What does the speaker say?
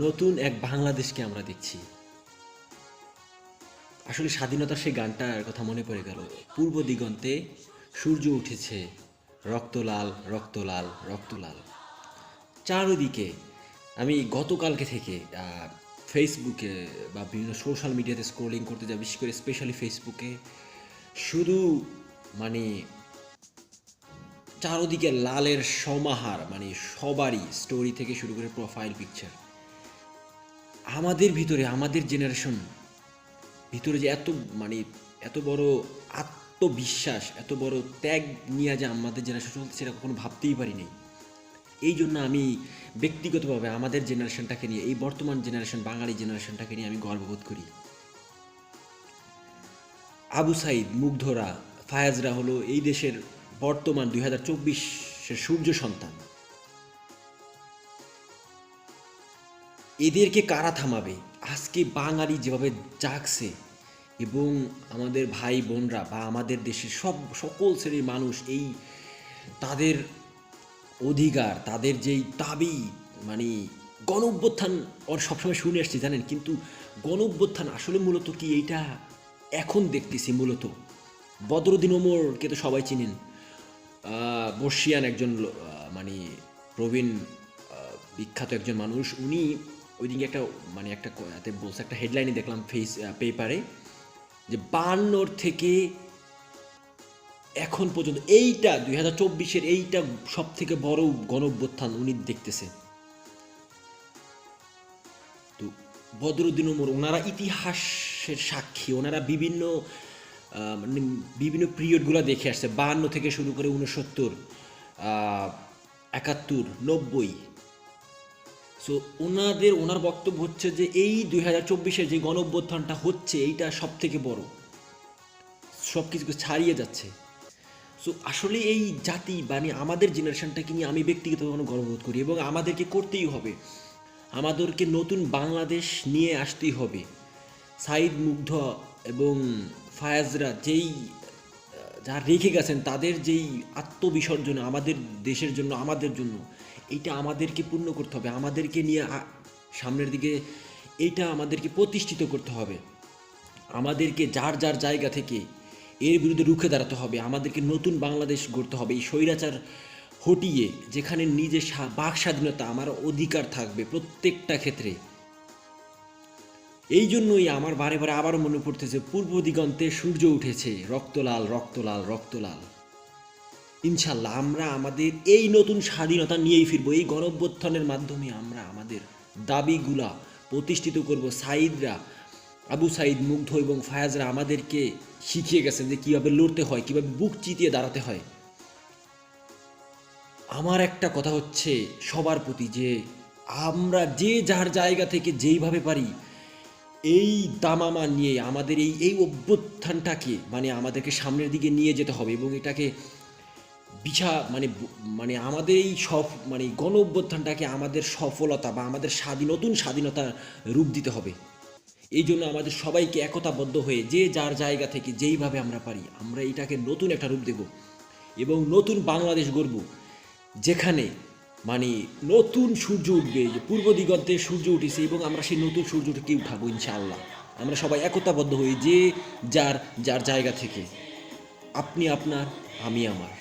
নতুন এক বাংলাদেশকে আমরা দেখছি। আসলে স্বাধীনতার সেই গানটার কথা মনে পড়ে গেল। পূর্ব দিগন্তে সূর্য উঠেছে, রক্তলাল রক্তলাল রক্তলাল। চারদিকে, আমি গতকালকে থেকে ফেসবুকে বা বিভিন্ন সোশ্যাল মিডিয়াতে স্ক্রোলিং করতে যাই, বিশেষ করে স্পেশালি ফেসবুকে শুধু মানে চারদিকে লালের সমাহার মানে সবারই স্টোরি থেকে শুরু করে প্রোফাইল পিকচার আমাদের ভিতরে, আমাদের জেনারেশন ভিতরে যে এত মানে এত বড় আত্মবিশ্বাস, এত বড় ত্যাগ নিয়ে যে আমাদের জেনারেশন সেটা কখনো ভাবতেই পারিনি। এই জন্য আমি ব্যক্তিগতভাবে আমাদের জেনারেশনটাকে নিয়ে, এই বর্তমান জেনারেশন বাঙালি জেনারেশনটাকে নিয়ে আমি গর্ববোধ করি। আবু সাইদ, মুগ্ধরা, ফায়াজরা হলো এই দেশের বর্তমান দুই হাজার চব্বিশের সূর্য সন্তান। এদেরকে কারা থামাবে? আজকে বাঙালি যেভাবে জাগছে এবং আমাদের ভাই বোনরা বা আমাদের দেশের সব সকল শ্রেণির মানুষ এই তাদের অধিকার, তাদের যেই দাবি মানে গণ ওর সবসময় শুনে আসছি, জানেন? কিন্তু গণ অভ্যুত্থান আসলে মূলত কি? এইটা এখন দেখতেছি মূলত। বদরুদ্দিন ওমরকে তো সবাই চিনেন। বর্ষিয়ান একজন মানে প্রবীণ বিখ্যাত একজন মানুষ। উনি ওই দিকে একটা মানে একটা বলছে, একটা হেডলাইনে দেখলাম ফেস পেপারে যে বান্নর থেকে এখন পর্যন্ত এইটা, দুই হাজার চব্বিশের এইটা সব থেকে বড় গণঅভ্যুত্থান উনি দেখতেছে। তো বদরুদ্দিন ওমর, ওনারা ইতিহাসের সাক্ষী, ওনারা বিভিন্ন মানে বিভিন্ন পিরিয়ডগুলো দেখে আসছে। বাহান্ন থেকে শুরু করে উনসত্তর একাত্তর, নব্বই সো ওনাদের ওনার বক্তব্য হচ্ছে যে এই দুই হাজার চব্বিশে যে গণ অভ্যুত্থানটা হচ্ছে, এইটা সব থেকে বড়। সব কিছুকে ছাড়িয়ে যাচ্ছে। সো আসলে এই জাতি মানে আমাদের জেনারেশনটাকে নিয়ে আমি ব্যক্তিগতভাবে গর্ববোধ করি এবং আমাদেরকে করতেই হবে। আমাদেরকে নতুন বাংলাদেশ নিয়ে আসতেই হবে। সাইদ মুগ্ধ এবং ফায়াজরা যেই যা রেখে গেছেন, তাদের যেই আত্মবিসর্জন, আমাদের দেশের জন্য, আমাদের জন্য এইটা আমাদেরকে পূর্ণ করতে হবে, আমাদেরকে নিয়ে সামনের দিকে এটা আমাদেরকে প্রতিষ্ঠিত করতে হবে। আমাদেরকে যার যার জায়গা থেকে এর বিরুদ্ধে রুখে দাঁড়াতে হবে, আমাদেরকে নতুন বাংলাদেশ গড়তে হবে, এই স্বৈরাচার হটিয়ে যেখানে নিজে সা- বাক স্বাধীনতা আমার অধিকার থাকবে প্রত্যেকটা ক্ষেত্রে। এই জন্যই আমার বারে বারে আবারও মনে পড়তেছে, পূর্ব দিগন্তে সূর্য উঠেছে, রক্তলাল রক্তলাল রক্তলাল। ইনশাল্লাহ আমরা আমাদের এই নতুন স্বাধীনতা নিয়েই ফিরবো, এই গণঅভ্যুত্থানের মাধ্যমে আমরা আমাদের দাবিগুলা প্রতিষ্ঠিত করব। সাইদরা আবু সাইদ মুগ্ধ এবং ফায়াজরা আমাদেরকে শিখিয়ে গেছেন যে কীভাবে লড়তে হয়, কীভাবে বুক চিতিয়ে দাঁড়াতে হয়। আমার একটা কথা হচ্ছে সবার প্রতি যে আমরা যে যার জায়গা থেকে যেইভাবে পারি, এই দামামা নিয়ে আমাদের এই এই অভ্যুত্থানটাকে মানে আমাদেরকে সামনের দিকে নিয়ে যেতে হবে এবং এটাকে বিছা মানে মানে আমাদের এই সফ মানে গণ অভ্যুত্থানটাকে আমাদের সফলতা বা আমাদের স্বাধীন, নতুন স্বাধীনতার রূপ দিতে হবে। এই জন্য আমাদের সবাইকে একতাবদ্ধ হয়ে যে যার জায়গা থেকে যেইভাবে আমরা পারি, আমরা এটাকে নতুন একটা রূপ দেব এবং নতুন বাংলাদেশ গড়ব। যেখানে মানে নতুন সূর্য উঠবে, যে পূর্ব দিগন্তে সূর্য উঠেছে এবং আমরা সেই নতুন সূর্যটাকে উঠাবো ইনশাআল্লাহ। আমরা সবাই একতাবদ্ধ হই যে যার যার জায়গা থেকে, আপনি আপনার, আমি আমার।